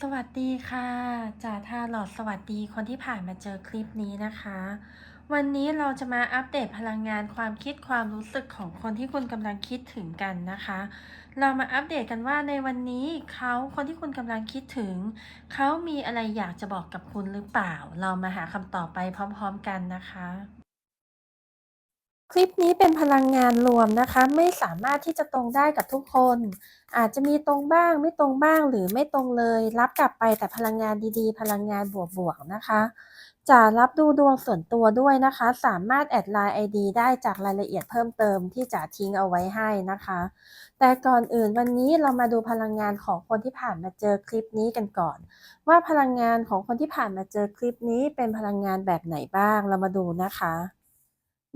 สวัสดีค่ะจ่าทาหลอดสวัสดีคนที่ผ่านมาเจอคลิปนี้นะคะ วันนี้เราจะมาอัปเดตพลังงานความคิดความรู้สึกของคนที่คุณกำลังคิดถึงกันนะคะ เรามาอัปเดตกันว่าในวันนี้เขาคนที่คุณกำลังคิดถึง เขามีอะไรอยากจะบอกกับคุณหรือเปล่า เรามาหาคำตอบไปพร้อม ๆ กันนะคะ คลิปนี้เป็นพลังงานรวมนะคะ ไม่สามารถที่จะตรงได้กับทุกคน อาจจะมีตรงบ้างไม่ตรงบ้างหรือไม่ตรงเลย รับกลับไปแต่พลังงานดีๆ พลังงานบวกๆนะคะ จะรับดูดวงส่วนตัวด้วยนะคะ สามารถแอดไลน์ ID ได้จากรายละเอียดเพิ่มเติมที่จะทิ้งเอาไว้ให้นะคะ แต่ก่อนอื่นวันนี้เรามาดูพลังงานของคนที่ผ่านมาเจอคลิปนี้กันก่อน ว่าพลังงานของคนที่ผ่านมาเจอคลิปนี้เป็นพลังงานแบบไหนบ้างเรามาดูนะคะ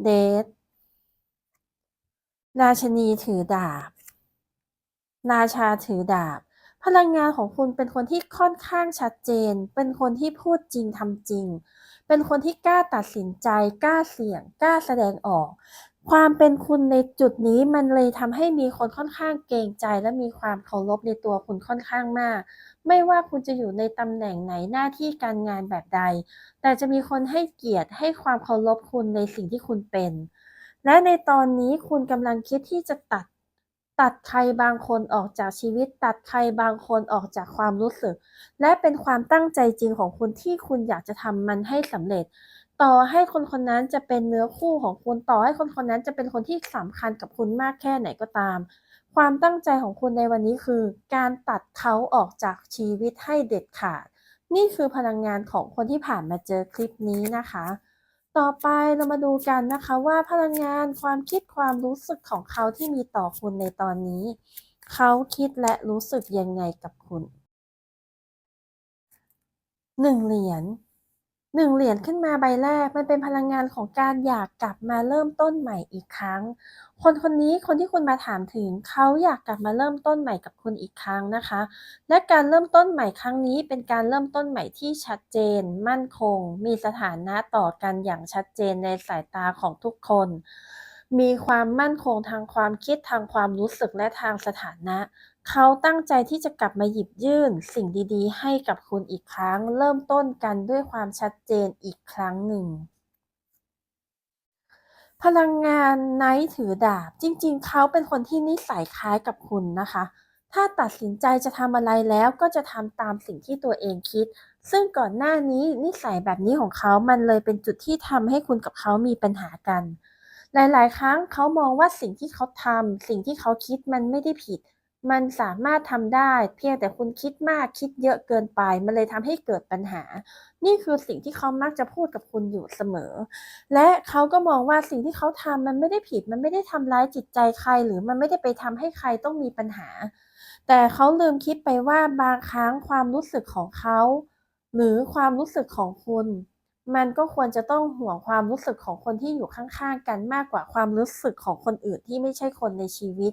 เดท ราชนีถือดาบ ราชาถือดาบ พลังงานของคุณเป็นคนที่ค่อนข้างชัดเจน เป็นคนที่พูดจริงทำจริง เป็นคนที่กล้าตัดสินใจ กล้าเสี่ยง กล้าแสดงออก ความเป็นคุณในจุดนี้มันเลยทำให้มีคนค่อนข้างเกรงใจ และมีความเคารพในตัวคุณค่อนข้างมาก ไม่ว่าคุณจะอยู่ในตำแหน่งไหนหน้าที่การงานแบบใด แต่จะมีคนให้เกียรติให้ความเคารพคุณในสิ่งที่คุณเป็น และในตอนนี้คุณกำลังคิดที่จะตัด ตัดใครบางคนออกจากชีวิต ตัดใครบางคนออกจากความรู้สึก และเป็นความตั้งใจจริงของคุณที่คุณอยากจะทำมันให้สำเร็จ ต่อให้คนคนนั้นจะเป็นเนื้อคู่ของคุณต่อให้คนคนนั้นจะเป็นคนที่สำคัญกับคุณมากแค่ไหนก็ตาม ความตั้งใจของคุณในวันนี้คือ การตัดเขาออกจากชีวิตให้เด็ดขาด นี่คือพลังงานของคนที่ผ่านมาเจอคลิปนี้นะคะ ต่อไปเรามาดูกันนะคะว่าพลังงานความคิดความรู้สึกของเขาที่มีต่อคุณในตอนนี้ เขาคิดและรู้สึกยังไงกับคุณหนึ่งเหรียญ หนึ่งเหรียญขึ้นมาใบแรกมันเป็นพลังงานของการอยากกลับมาเริ่มต้นใหม่อีกครั้ง คนคนนี้คนที่คุณมาถามถึงเขาอยากกลับมาเริ่มต้นใหม่กับคุณอีกครั้งนะคะ และการเริ่มต้นใหม่ครั้งนี้เป็นการเริ่มต้นใหม่ที่ชัดเจน มั่นคง มีสถานะต่อกันอย่างชัดเจนในสายตาของทุกคน มีความมั่นคงทางความคิดทางความรู้สึกและทางสถานะ เขาตั้งใจที่จะกลับมาหยิบยื่นสิ่งดีๆ ให้กับคุณอีกครั้ง เริ่มต้นกันด้วยความชัดเจนอีกครั้งหนึ่ง พลังงานไนท์ถือดาบ จริงๆ เขาเป็นคนที่นิสัยคล้ายกับคุณนะคะ ถ้าตัดสินใจจะทำอะไรแล้วก็จะทำตามสิ่งที่ตัวเองคิด ซึ่งก่อนหน้านี้นิสัยแบบนี้ของเขามันเลยเป็นจุดที่ทำให้คุณกับเขามีปัญหากัน หลายๆ ครั้งเขามองว่าสิ่งที่เขาทำสิ่งที่เขาคิดมันไม่ได้ผิด มันสามารถทำได้เพียงแต่คุณคิดมากคิดเยอะเกินไป มันเลยทำให้เกิดปัญหา นี่คือสิ่งที่เขามักจะพูดกับคุณอยู่เสมอ และเขาก็มองว่าสิ่งที่เขาทำมันไม่ได้ผิด มันไม่ได้ทำร้ายจิตใจใคร หรือมันไม่ได้ไปทำให้ใครต้องมีปัญหา แต่เขาลืมคิดไปว่าบางครั้งความรู้สึกของเขา หรือความรู้สึกของคุณ มันก็ควรจะต้องห่วงความรู้สึกของคนที่อยู่ข้างๆกันมากกว่าความรู้สึกของคนอื่นที่ไม่ใช่คนในชีวิต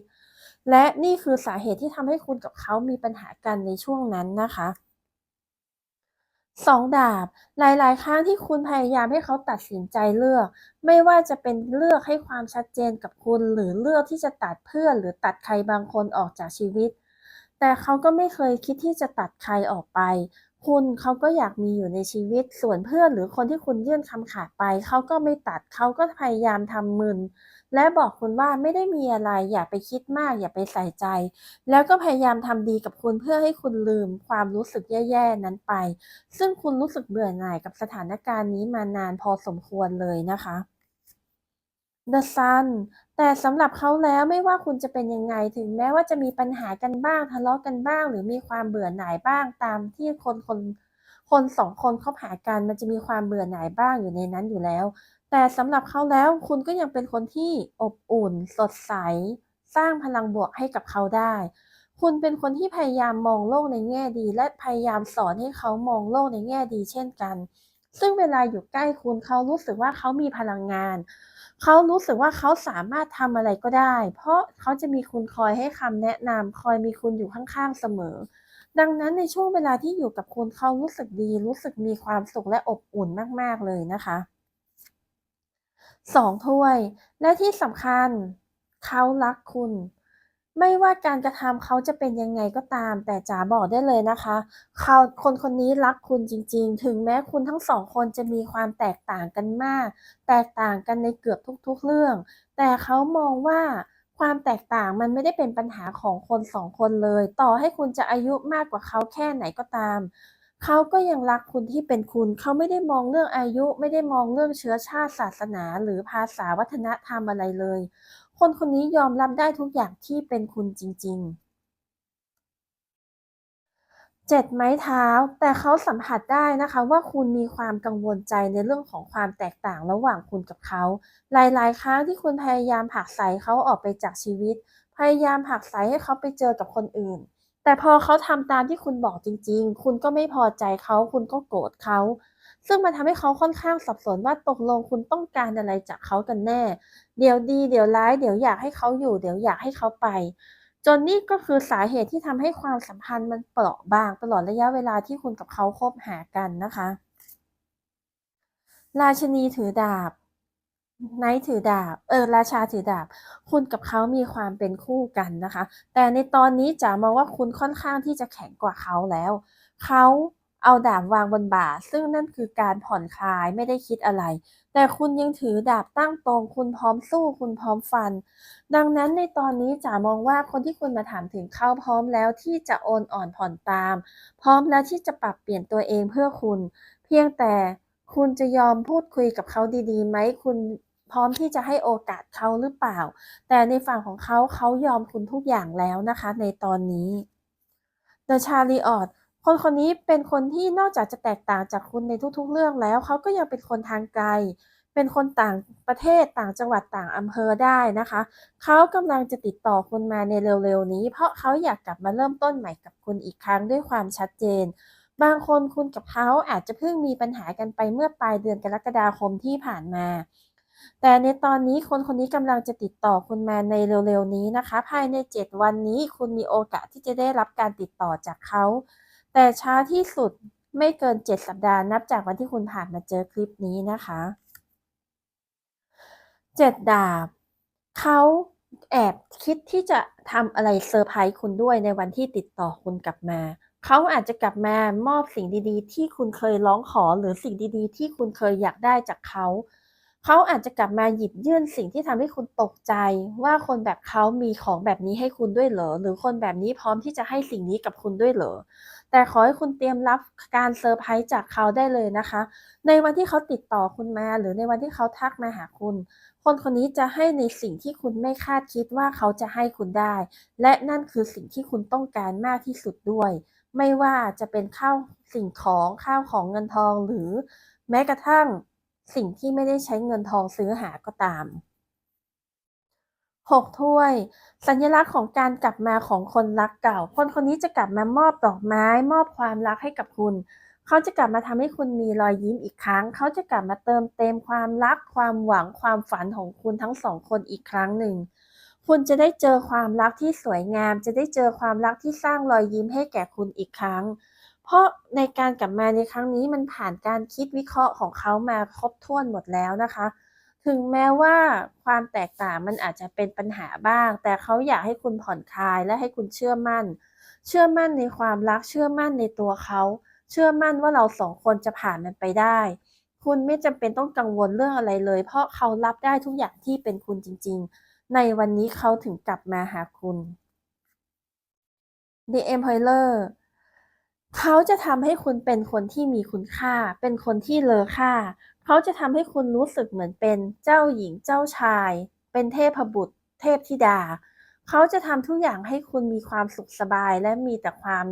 และนี่คือสาเหตุที่ทำให้คุณกับเขามีปัญหากันในช่วงนั้นนะคะสองดาบ หลาย ๆ ครั้งที่คุณพยายามให้เขาตัดสินใจเลือก ไม่ว่าจะเป็นเลือกให้ความชัดเจนกับคุณ หรือเลือกที่จะตัดเพื่อนหรือตัดใครบางคนออกจากชีวิต แต่เขาก็ไม่เคยคิดที่จะตัดใครออกไป คุณเขาก็อยากมีอยู่ในชีวิต ส่วนเพื่อนหรือคนที่คุณยื่นคำขาดไป เขาก็ไม่ตัดเขาก็พยายามทำมึน และบอกคุณว่าไม่ได้มีอะไร อย่าไปคิดมาก อย่าไปใส่ใจ แล้วก็พยายามทำดีกับคุณเพื่อให้คุณลืมความรู้สึกแย่ๆนั้นไป ซึ่งคุณรู้สึกเบื่อหน่ายกับสถานการณ์นี้มานานพอสมควรเลยนะคะ The Sun แต่สำหรับเขาแล้วไม่ว่าคุณจะเป็นยังไงถึงแม้ว่าจะมีปัญหากันบ้างทะเลาะกันบ้าง หรือมีความเบื่อหน่ายบ้างตามที่คนคนคนสองคนคบหากันมันจะมีความเบื่อหน่ายบ้างอยู่ในนั้นอยู่แล้ว แต่สำหรับเขาแล้วคุณก็ยังเป็นคนที่อบอุ่น สดใส สร้างพลังบวกให้กับเขาได้ คุณเป็นคนที่พยายามมองโลกในแง่ดี และพยายามสอนให้เขามองโลกในแง่ดี เช่นกัน ซึ่งเวลาอยู่ใกล้คุณเขารู้สึกว่าเขามีพลังงาน เขารู้สึกว่าเขาสามารถทำอะไรก็ได้ เพราะเขาจะมีคุณคอยให้คำแนะนำคอยมีคุณอยู่ข้างๆเสมอ ดังนั้นในช่วงเวลาที่อยู่กับคุณเขารู้สึกดี รู้สึกมีความสุขและอบอุ่นมากๆเลยนะคะ สองถ้วย และที่สำคัญ เขารักคุณ ไม่ว่าการกระทำเขาจะเป็นยังไงก็ตาม แต่จ๋าบอกได้เลยนะคะเขาคนคนนี้รักคุณจริง ๆ ถึงแม้คุณทั้งสองคนจะมีความแตกต่างกันมาก แตกต่างกันในเกือบทุก ๆ เรื่อง แต่เขามองว่าความแตกต่างมันไม่ได้เป็นปัญหาของคนสองคนเลย ต่อให้คุณจะอายุมากกว่าเขาแค่ไหนก็ตาม เขาก็ยังรักคุณที่เป็นคุณ เขาไม่ได้มองเรื่องอายุ ไม่ได้มองเรื่องเชื้อชาติศาสนา หรือภาษาวัฒนธรรมอะไรเลย คนคนนี้ยอมรับได้ทุกอย่างที่เป็นคุณจริง ๆเจ็ดไม้เท้า แต่เขาสัมผัสได้นะคะว่าคุณมีความกังวลใจในเรื่องของความแตกต่างระหว่างคุณกับเขา หลาย ๆ ครั้งที่คุณพยายามผลักไสเขาออกไปจากชีวิต พยายามผลักไสให้เขาไปเจอกับคนอื่น แต่พอเขาทำตามที่คุณบอกจริง ๆ คุณก็ไม่พอใจเขา คุณก็โกรธเขา ซึ่งมันทำให้เขาค่อนข้างสับสนว่าตกลงคุณต้องการอะไรจากเขากันแน่ เดี๋ยวดี เดี๋ยวร้าย เดี๋ยวอยากให้เขาอยู่ เดี๋ยวอยากให้เขาไป จนนี่ก็คือสาเหตุที่ทำให้ความสัมพันธ์มันเปราะบางตลอดระยะเวลาที่คุณกับเขาคบหากันนะคะ ราชนีถือดาบ ไนท์ถือดาบ เออ ราชาถือดาบ คุณกับเขามีความเป็นคู่กันนะคะ แต่ในตอนนี้จ๋ามองว่าคุณค่อนข้างที่จะแข็งกว่าเขาแล้ว เขาเอาดาบวางบนบ่า ซึ่งนั่นคือการผ่อนคลายไม่ได้คิดอะไร แต่คุณยังถือดาบตั้งตรง คุณพร้อมสู้ คุณพร้อมฟัน ดังนั้นในตอนนี้จ๋ามองว่าคนที่คุณมาถามถึงเขาพร้อมแล้วที่จะโอนอ่อนผ่อนตาม พร้อมแล้วที่จะปรับเปลี่ยนตัวเองเพื่อคุณ เพียงแต่คุณจะยอมพูดคุยกับเขาดีๆไหมคุณ พร้อมที่จะให้โอกาสเขาหรือเปล่า แต่ในฝั่งของเขาเขายอมคุณทุกอย่างแล้วนะคะ ในตอนนี้ The Chariot คนคนนี้เป็นคนที่นอกจากจะแตกต่างจากคุณในทุกๆ เรื่องแล้ว เขาก็ยังเป็นคนทางไกล เป็นคนต่างประเทศต่างจังหวัดต่างอำเภอได้นะคะ เขากำลังจะติดต่อคุณมาในเร็วๆนี้ เพราะเขาอยากกลับมาเริ่มต้นใหม่กับคุณอีกครั้งด้วยความชัดเจน บางคนคุณกับเขาอาจจะเพิ่งมีปัญหากันไปเมื่อปลายเดือนกรกฎาคมที่ผ่านมา แต่ในตอนนี้คนคนนี้กำลังจะติดต่อคุณแมาในเร็วๆนี้นะคะ ภายใน 7 วันนี้คุณมีโอกาสที่จะได้รับการติดต่อจากเขา แต่ช้าที่สุดไม่เกิน 7 สัปดาห์นับจากวันที่คุณผ่านมาเจอคลิปนี้นะคะเจ็ดดาบเขาแอบคิดที่จะทำอะไรเซอร์ไพรส์คุณด้วยในวันที่ติดต่อคุณกลับมาเขาอาจจะกลับมามอบสิ่งดีๆ ที่คุณเคยร้องขอหรือสิ่งดีๆ ที่คุณเคยอยากได้จากเขา เขาอาจจะกลับมาหยิบยื่นสิ่งที่ทำให้คุณตกใจ ว่าคนแบบเขามีของแบบนี้ให้คุณด้วยเหรอ หรือคนแบบนี้พร้อมที่จะให้สิ่งนี้กับคุณด้วยเหรอ แต่ขอให้คุณเตรียมรับการเซอร์ไพรส์จากเขาได้เลยนะคะ ในวันที่เขาติดต่อคุณมา หรือในวันที่เขาทักมาหาคุณ คนคนนี้จะให้ในสิ่งที่คุณไม่คาดคิดว่าเขาจะให้คุณได้ และนั่นคือสิ่งที่คุณต้องการมากที่สุดด้วย ไม่ว่าจะเป็นข้าวสิ่งของข้าวของเงินทองหรือแม้กระทั่ง สิ่งที่ไม่ได้ใช้เงินทองซื้อหาก็ตามหกถ้วย สัญลักษณ์ของการกลับมาของคนรักเก่า คนคนนี้จะกลับมามอบดอกไม้ มอบความรักให้กับคุณ เขาจะกลับมาทำให้คุณมีรอยยิ้มอีกครั้ง เขาจะกลับมาเติมเต็มความรัก ความหวัง ความฝันของคุณทั้งสองคนอีกครั้งหนึ่ง คุณจะได้เจอความรักที่สวยงาม จะได้เจอความรักที่สร้างรอยยิ้มให้แก่คุณอีกครั้ง เพราะในการกลับมาในครั้งนี้มันผ่านการคิดวิเคราะห์ของเขามาครบถ้วนหมดแล้วนะคะ ถึงแม้ว่าความแตกต่างมันอาจจะเป็นปัญหาบ้าง แต่เขาอยากให้คุณผ่อนคลายและให้คุณเชื่อมั่น เชื่อมั่นในความรักเชื่อมั่นในตัวเขาเชื่อมั่นว่าเราสองคนจะผ่านมันไปได้ คุณไม่จำเป็นต้องกังวลเรื่องอะไรเลย เพราะเขารับได้ทุกอย่างที่เป็นคุณจริง ๆ ในวันนี้เขาถึงกลับมาหาคุณ The Emperor เขาจะทำให้คุณเป็นคนที่มีคุณค่า เป็นคนที่เลอค่า เขาจะทำให้คุณรู้สึกเหมือนเป็นเจ้าหญิงเจ้าชาย เป็นเทพบุตร เทพธิดา เขาจะทำทุกอย่างให้คุณมีความสุขสบายและมีแต่ความ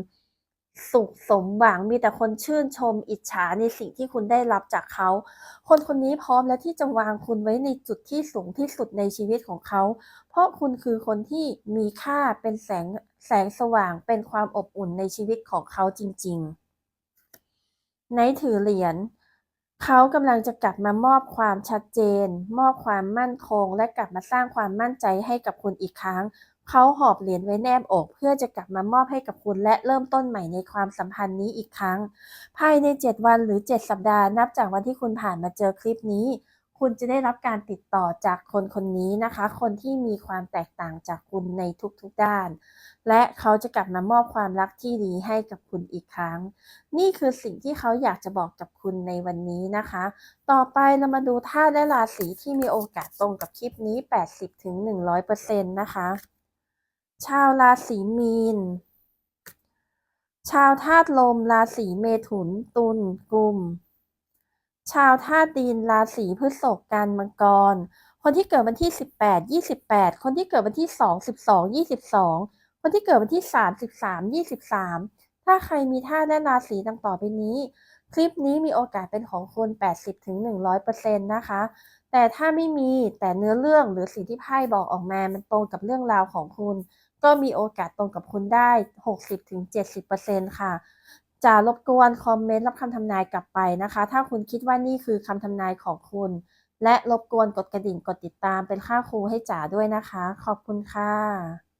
สุขสมหวังมีแต่คนชื่นชมอิจฉาในสิ่งที่คุณได้รับจากเขา คนคนนี้พร้อมแล้วที่จะวางคุณไว้ในจุดที่สูงที่สุดในชีวิตของเขา เพราะคุณคือคนที่มีค่าเป็นแสงแสงสว่างเป็นความอบอุ่นในชีวิตของเขาจริงๆไนถือเหรียญเขากำลังจะกลับมามอบความชัดเจน มอบความมั่นคง และกลับมาสร้างความมั่นใจให้กับคุณอีกครั้ง เขาหอบเหรียญไว้แนบอกเพื่อจะกลับมามอบให้กับคุณและเริ่มต้นใหม่ในความสัมพันธ์นี้อีกครั้ง ภายใน 7 วันหรือ 7 สัปดาห์นับจากวันที่คุณผ่านมาเจอคลิปนี้ คุณจะได้รับการติดต่อจากคนคนนี้นะคะ คนที่มีความแตกต่างจากคุณในทุกๆด้าน และเขาจะกลับมามอบความรักที่ดีให้กับคุณอีกครั้ง นี่คือสิ่งที่เขาอยากจะบอกกับคุณในวันนี้นะคะ ต่อไปเรามาดูธาตุและราศีที่มีโอกาสตรงกับคลิปนี้ 80-100%นะคะ ชาวราศีมีน ชาวธาตุลมราศีเมถุน ตุลกุม ชาวธาตุดินราศีพฤษภกันมังกร คนที่เกิดวันที่ 18 28 คนที่เกิดวันที่ 2 12 22 คนที่เกิดวันที่33 23 ถ้าใครมีธาตุและราศีดังต่อไปนี้ คลิปนี้มีโอกาสเป็นของคุณ80-100%นะคะ แต่ถ้าไม่มีแต่เนื้อเรื่องหรือสิ่งที่ไพ่บอกออกมามันตรงกับเรื่องราวของคุณ ก็มีโอกาสตรงกับคุณได้ 60-70%ค่ะจะรบกวนคอมเมนต์รับคำทำนายกลับไปนะคะ ถ้าคุณคิดว่านี่คือคำทำนายของคุณ และรบกวนกดกระดิ่งกดติดตามเป็นค่าครูให้จ๋าด้วยนะคะ ขอบคุณค่ะ